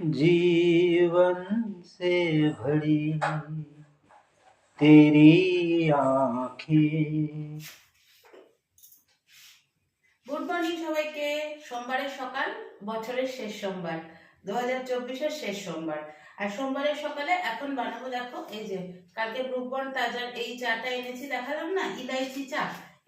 जीवन से भरी तेरी आंखें গুড মর্নিং সবাইকে সোমবারের সকাল বছরের শেষ সোমবার দু হাজার চব্বিশের শেষ সোমবার আর সোমবারের সকালে এখন বানাবো দেখো এই যে কালকে ব্রুকবন তাজার এই চাটা এনেছি দেখালাম না ইলাইচি চা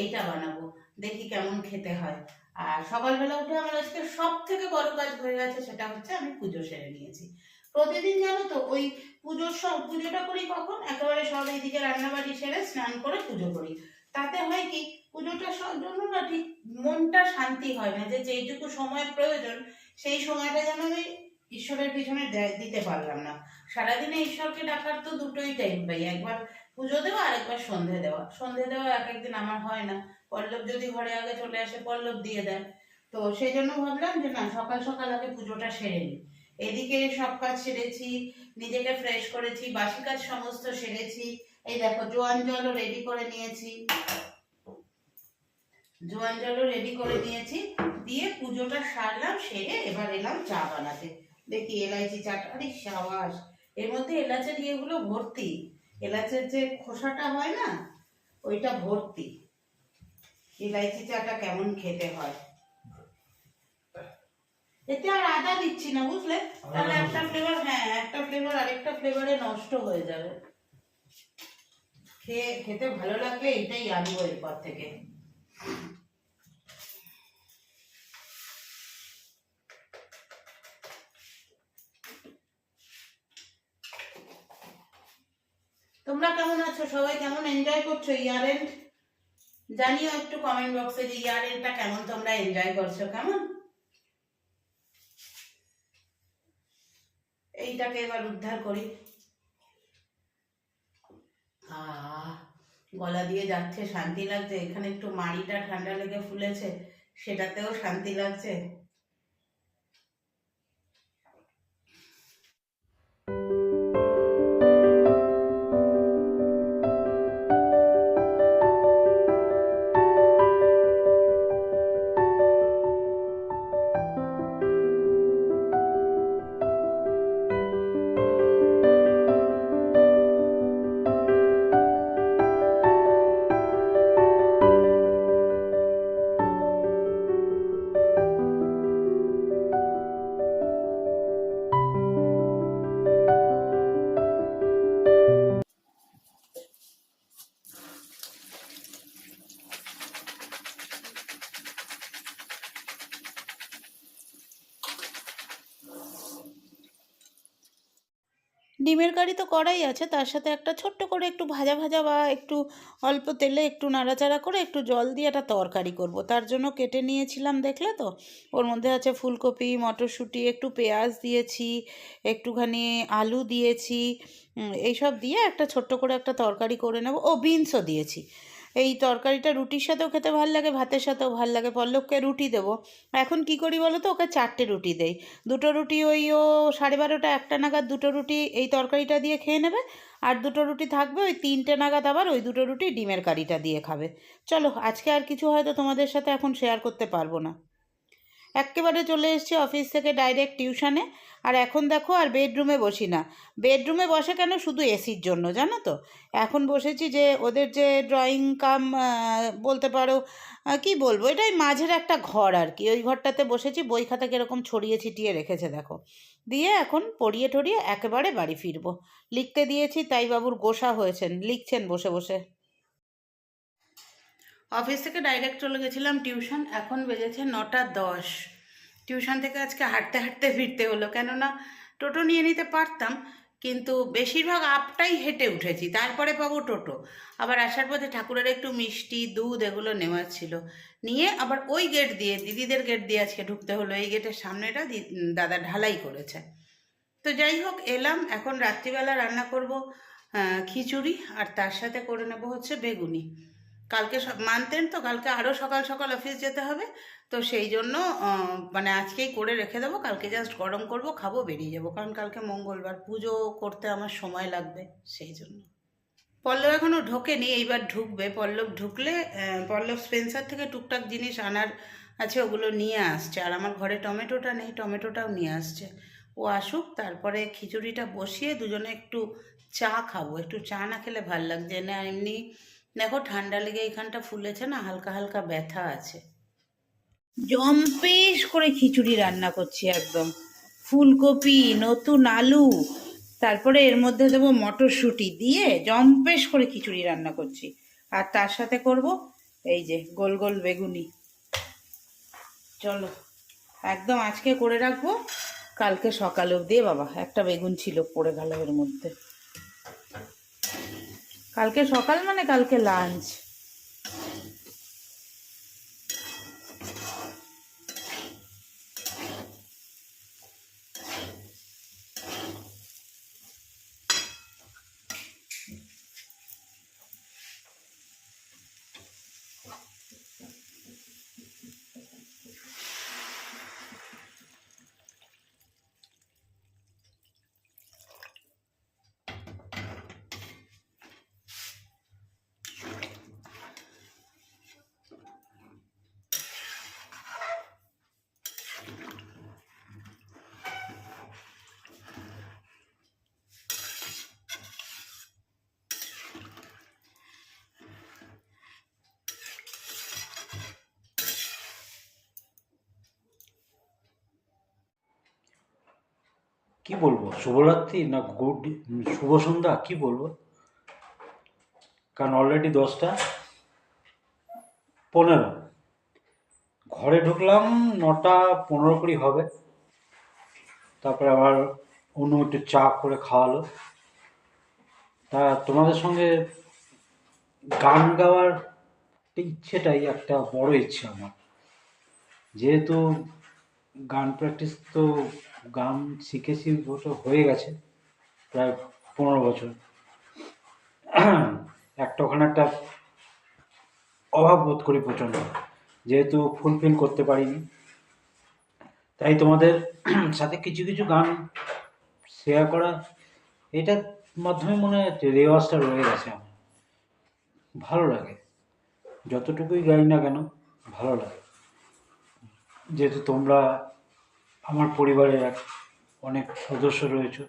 এইটা বানাবো দেখি কেমন খেতে হয় আর সকালবেলা উঠে আমার আজকে সব থেকে বড় কাজ হয়ে গেছে, সেটা হচ্ছে আমি পুজো সেরে নিয়েছি। প্রতিদিন জানো তো, ওই পুজোর সব পুজোটা করি কখন? একেবারে সব এইদিকে রান্নাবাড়ি সেরে স্নান করে পুজো করি। তাতে হয় কি, পুজোটা সব- জন্য না ঠিক মনটা শান্তি হয় না, যে যেইটুকু সময় প্রয়োজন, সেই সময়টা যেন আমি ঈশ্বরের পিছনে দিতে পারলাম না। সারাদিনে ঈশ্বরকে ডাকার তো দুটোই টাইম পাই, একবার পুজো দেওয়া আর একবার সন্ধে দেওয়া। সন্ধে দেওয়া এক একদিন আমার হয় না। পল্লব যদি ঘরে আগে চলে আসে, পল্লব দিয়ে দেয়। তো সেই জন্য ভাবলাম যে না, সকাল সকাল আগে পুজোটা সেরে নিই। এদিকে সব কাজ সেরেছি, নিজেকে ফ্রেশ করেছি, বাসি কাজ সমস্ত সেরেছি। এই দেখো, জোয়ান জলও রেডি করে নিয়েছি। জোয়ান জলও রেডি করে নিয়েছি, দিয়ে পুজোটা সারলাম, সেরে এবার এলাম চা বানাতে। দেখি এলাইচি চাটা, আরে সাবাস! এর মধ্যে এলাচের ইয়েগুলো ভর্তি। এলাচের যে খোসাটা হয় না, ওইটা ভর্তি। ইলাইচি চাটা কেমন খেতে হয়? এতে আর আদা দিচ্ছি না, বুঝলে? তাহলে একটা ফ্লেভার হ্যাঁ একটা ফ্লেভার আরেকটা ফ্লেভারে নষ্ট হয়ে যাবে। খেয়ে, খেতে ভালো এটাই আনব এরপর থেকে। তোমরা কেমন আছো? সবাই কেমন? এনজয় করছ ইয়ার এন্ড জানিও একটু কমেন্ট বক্সে যে ইয়ার এন্ডটা কেমন তোমরা এনজয় করছ, কেমন? এইটাকে এবার উদ্ধার করি। গলা দিয়ে যাচ্ছে, শান্তি লাগছে। এখানে একটু মাড়িটা ঠান্ডা লেগে ফুলেছে, সেটাতেও শান্তি লাগছে। ডিমের কারি তো করাই আছে, তার সাথে একটা ছোট্ট করে একটু ভাজা ভাজা বা একটু অল্প তেলে একটু নাড়াচাড়া করে একটু জল দিয়ে একটা তরকারি করব। তার জন্য কেটে নিয়েছিলাম, দেখলে তো? ওর মধ্যে আছে ফুলকপি, মটরশুঁটি, একটু পেঁয়াজ দিয়েছি, একটুখানি আলু দিয়েছি এইসব দিয়ে একটা ছোট্ট করে একটা তরকারি করে নেব। ও বিনসও দিয়েছি। এই তরকারিটা রুটির সাথেও খেতে ভালো লাগে, ভাতের সাথেও ভালো লাগে। পল্লবকে রুটি দেবো। এখন কি করি বলো তো? ওকে চারটে রুটি দেই। দুটো রুটি ওই ও সাড়ে বারোটা, একটা নাগাদ দুটো রুটি এই তরকারিটা দিয়ে খেয়ে নেবে। আর দুটো রুটি থাকবে ওই তিনটে নাগাদ আবার ওই দুটো রুটি ডিমের কারিটা দিয়ে খাবে। চলো, আজকে আর কিছু হয়তো তোমাদের সাথে এখন শেয়ার করতে পারব না। একেবারে চলে এসেছি অফিস থেকে ডাইরেক্ট টিউশনে। আর এখন দেখো আর বেডরুমে বসি না। বেডরুমে বসে কেন? শুধু এসির জন্য, জানো তো? এখন বসেছি যে ওদের যে ড্রয়িং কাম বলতে পারো কি বলব? এটাই মাঝের একটা ঘর আর কি। ওই ঘরটাতে বসেছি, বই খাতা কীরকম ছড়িয়ে ছিটিয়ে রেখেছে, দেখো। দিয়ে এখন পড়িয়ে টড়িয়ে একেবারে বাড়ি ফিরবো। লিখতে দিয়েছি, তাই বাবুর গোসা হয়েছেন, লিখছেন বসে বসে। অফিস থেকে ডাইরেক্ট চলে গেছিলাম টিউশন এখন বেজেছে নটা দশ। টিউশন থেকে আজকে হাঁটতে হাঁটতে ফিরতে হলো, কেননা টোটো নিয়ে নিতে পারতাম, কিন্তু বেশিরভাগ আপটাই হেঁটে উঠেছি, তারপরে পাবো টোটো। আবার আসার পথে ঠাকুরের একটু মিষ্টি, দুধ এগুলো নেওয়ার ছিল। নিয়ে আবার ওই গেট দিয়ে, দিদিদের গেট দিয়ে আজকে ঢুকতে হলো, এই গেটের সামনেটা দাদা ঢালাই করেছে। তো যাই হোক, এলাম, এখন রাত্রিবেলা রান্না করব খিচুড়ি, আর তার সাথে করে নেব হচ্ছে বেগুনি। কালকে মানতেন তো, কালকে আরও সকাল সকাল অফিস যেতে হবে। তো সেই জন্য মানে আজকেই করে রেখে দেবো, কালকে জাস্ট গরম করব, খাব, বেরিয়ে যাব। কারণ কালকে মঙ্গলবার, পুজো করতে আমার সময় লাগবে সেই জন্য। পল্লব এখনও ঢোকেনি, এইবার ঢুকবে। পল্লব ঢুকলে পল্লব স্পেন্সার থেকে টুকটাক জিনিস আনার আছে, ওগুলো নিয়ে আসছে। আর আমার ঘরে টমেটোটা নেই, টমেটোটাও নিয়ে আসছে। ও আসুক, তারপরে খিচুড়িটা বসিয়ে দুজনে একটু চা খাব। একটু চা না খেলে ভালো লাগছে না। এমনি দেখো ঠান্ডা লেগে এখানটা ফুলেছে না, হালকা হালকা ব্যথা আছে। জম্পেশ করে খিচুড়ি রান্না করছি একদম। ফুলকপি, নতুন আলু, তারপরে এর মধ্যে দেবো মটরশুঁটি দিয়ে জম্পেশ করে খিচুড়ি রান্না করছি। আর তার সাথে করব এই যে গোল গোল বেগুনি। চলো, একদম আজকে করে রাখব, কালকে সকালে অবধি বাবা, একটা বেগুন ছিল পড়ে গেল এর মধ্যে। কালকে সকাল মানে কালকে লাঞ্চ কি বলব? শুভরাত্রি না গুড, শুভ সন্ধ্যা, কি বলব? কারণ অলরেডি দশটা পনেরো। ঘরে ঢুকলাম, নটা পনেরো কুড়ি হবে। তারপরে আবার অন্য একটু চা করে খাওয়ালো। তা তোমাদের সঙ্গে গান গাওয়ার ইচ্ছেটাই, একটা বড় ইচ্ছে আমার। যেহেতু গান প্র্যাকটিস তো গান শিখেছি বছর হয়ে গেছে, প্রায় পনেরো বছর। একটা ওখানে একটা অভাব বোধ করি প্রচণ্ড, যেহেতু ফুলফিল করতে পারিনি। তাই তোমাদের সাথে কিছু কিছু গান শেয়ার করা, এটার মাধ্যমে মনে হয় রেওয়াজটা রয়ে গেছে আমার। ভালো লাগে। যতটুকুই গাই না কেন, ভালো লাগে। যেহেতু তোমরা আমার পরিবারের এক অনেক সদস্য রয়েছে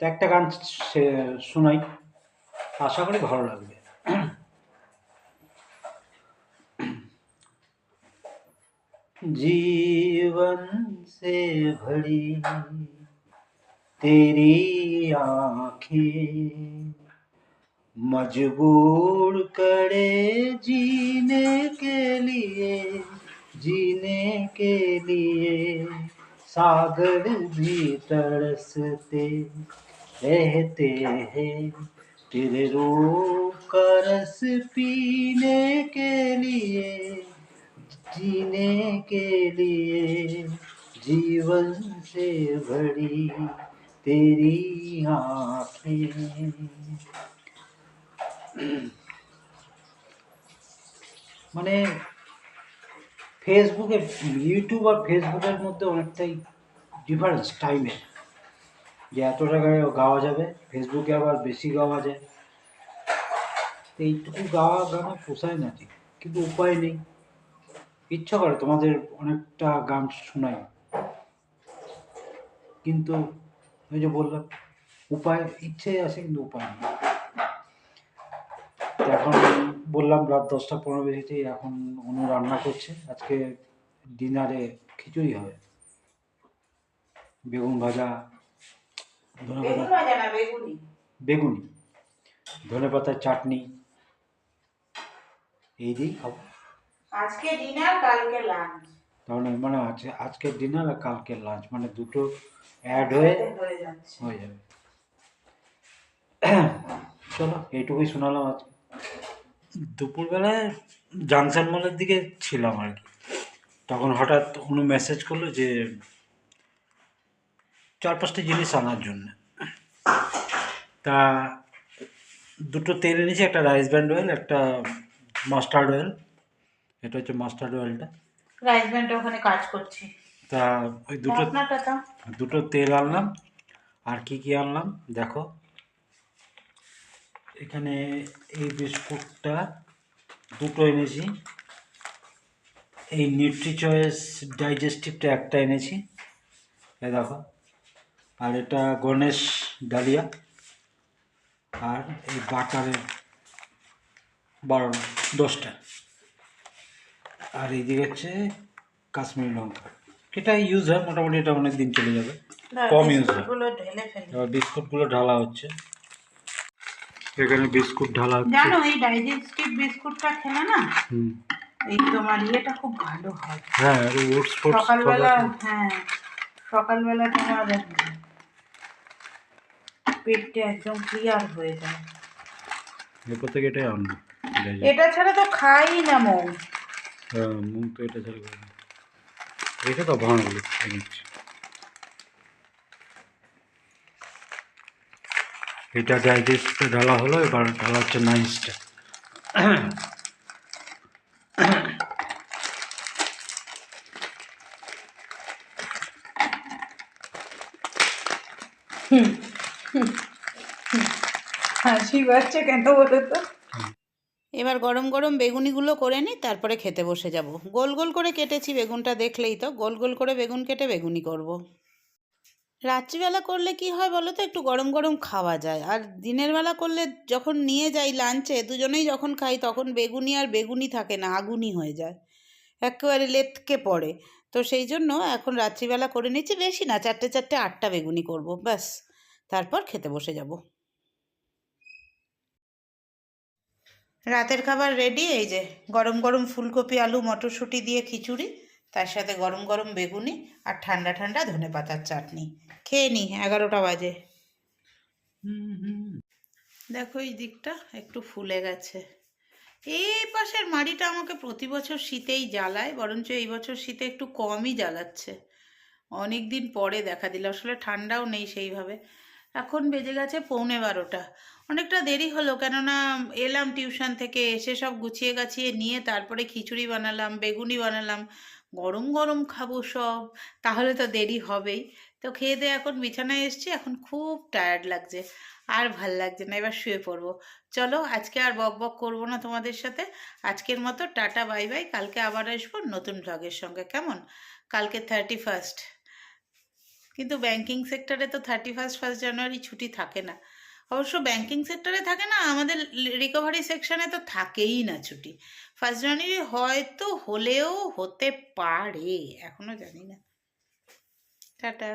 তো একটা গান সে- শোনাই আশা করি ভালো লাগবে जीवन से भरी तेरी आंखें मजबूर करे जीने के लिए जीने के लिए सागर भी तरसते रहते हैं। तेरे रूप का रस पीने के लिए, जीने के लिए जीवन से भरी तेरी आँखें। মানে ফেসবুকে ইউটিউব আর ফেসবুকের মধ্যে অনেকটাই ডিফারেন্স টাইমের যে এতটা গায়ে গাওয়া যাবে ফেসবুকে আবার বেশি গাওয়া যায়। তো এইটুকু গাওয়া গানে পোষায় না ঠিক, কিন্তু উপায় নেই। ইচ্ছা করে তোমাদের অনেকটা গান শোনাই কিন্তু ওই যে বললাম, উপায় ইচ্ছে আছে কিন্তু উপায় নেই। এখন বললাম রাত দশটা পনেরো বেজেছে এখন অনু রান্না করছে। আজকে ডিনারে খিচুড়ি হবে। বেগুন ভাজা ধনে বেগুন পাতা বেগুনি। বেগুনি ধনে পাতার চাটনি। এই দিয়েই খাব। আজকে ডিনার কালকে লাঞ্চ। তাহলে মানে আছে আজকের ডিনার আর কালকের লাঞ্চ মানে দুটো অ্যাড হয়ে হয়ে হয়ে যাবে। চলো এইটুকুই শোনালাম আজকে। দুপুরবেলায় জাংশন মলের দিকে ছিলাম আর কি। তখন হঠাৎ কোনো মেসেজ করল যে চার পাঁচটা জিনিস আনার জন্য। তা দুটো তেল এনেছি একটা রাইস ব্র্যান্ড অয়েল একটা মাস্টার্ড অয়েল এটা হচ্ছে মাস্টার্ড অয়েলটা রাইস ব্যান্ডে ওখানে কাজ করছি। তা ওই দুটো দুটো তেল আনলাম। আর কি কি আনলাম? দেখো। এখানে এই বিস্কুটটা দুটো এনেছি। এই নিউট্রি চয়েস ডাইজেস্টিভটা একটা এনেছি। এই দেখো। আর এটা গণেশ ডালিয়া আর এই বাটারের বারো দশটা। আর এইদিকে হচ্ছে কাশ্মীরি লঙ্কা। এটা ইউজ হয় মোটামুটি এটা অনেক দিন চলে যাবে। কম ইউজ হয়। এবার বিস্কুটগুলো ঢালা হচ্ছে। এখানে বিস্কুট ঢালা জানো এই ডাইজেস্টিভ বিস্কুটটা খেলে না এই তোমার ইয়েটা খুব ভালো হয়। হ্যাঁ ওটস ফোটস সকালবেলা হ্যাঁ সকালবেলা তোমার পেটটা একদম ক্লিয়ার হয়ে যায়। এরপর থেকে এটাই যাই। এটা ছাড়া তো খাই না মৌ। হ্যাঁ মুখ তো এটা ছাড়া। এটা তো ভাঙলো এটা ডাইজেস্টে ঢালা হলো এবার ঢালা হচ্ছে নাইসটা হাসি পাচ্ছে কেন বলো তো? এবার গরম গরম বেগুনিগুলো করে নিই তারপরে খেতে বসে যাব। গোল গোল করে কেটেছি বেগুনটা দেখলেই তো। গোল গোল করে বেগুন কেটে বেগুনি করব। রাত্রিবেলা করলে কি হয় বলো তো? একটু গরম গরম খাওয়া যায়। আর দিনের বেলা করলে যখন নিয়ে যাই লাঞ্চে দুজনেই যখন খাই তখন বেগুনি আর বেগুনি থাকে না আগুনি হয়ে যায়। একেবারে লেটকে পড়ে। তো সেই জন্য এখন রাত্রিবেলা করে নিচ্ছি। বেশি না, চারটে চারটে আটটা বেগুনি করব, ব্যাস। তারপর খেতে বসে যাব। রাতের খাবার রেডি এই যে গরম গরম ফুলকপি, আলু, মটরশুঁটি দিয়ে খিচুড়ি। তার সাথে গরম গরম বেগুনি আর ঠান্ডা ঠান্ডা ধনে পাতার চাটনি। খেয়ে নি, এগারোটা বাজে। দেখো এই দিকটা একটু ফুলে গেছে। এই পাশের মাড়িটা আমাকে প্রতি বছর শীতেই জ্বালায়, বরঞ্চ এই বছর শীতে একটু কমই জ্বালাচ্ছে। অনেক দিন পরে দেখা দিল, আসলে ঠান্ডাও নেই সেইভাবে। এখন বেজে গেছে পৌনে বারোটা। অনেকটা দেরি হলো, কেননা এলাম টিউশন থেকে, এসে সব গুছিয়ে গাছিয়ে নিয়ে তারপরে খিচুড়ি বানালাম, বেগুনি বানালাম গরম গরম খাব সব, তাহলে তো দেরি হবেই। তো খেয়ে দিয়ে এখন বিছানায় এসছি, এখন খুব টায়ার্ড লাগছে, আর ভালো লাগছে না, এবার শুয়ে পড়ব। চলো আজকে আর বক বক করব না তোমাদের সাথে। আজকের মতো টাটা, বাই বাই, কালকে আবার আসব নতুন ব্লগের সঙ্গে, কেমন? কালকে থার্টি ফার্স্ট কিন্তু ব্যাংকিং সেক্টরে তো থার্টি ফার্স্ট ফার্স্ট জানুয়ারি ছুটি থাকে না। অবশ্য ব্যাংকিং সেক্টরে থাকে না, আমাদের রিকভারি সেকশনে তো থাকেই না ছুটি। ফার্স্ট জানুয়ারি হয়তো হলেও হতে পারে এখনও জানি না। টাটা।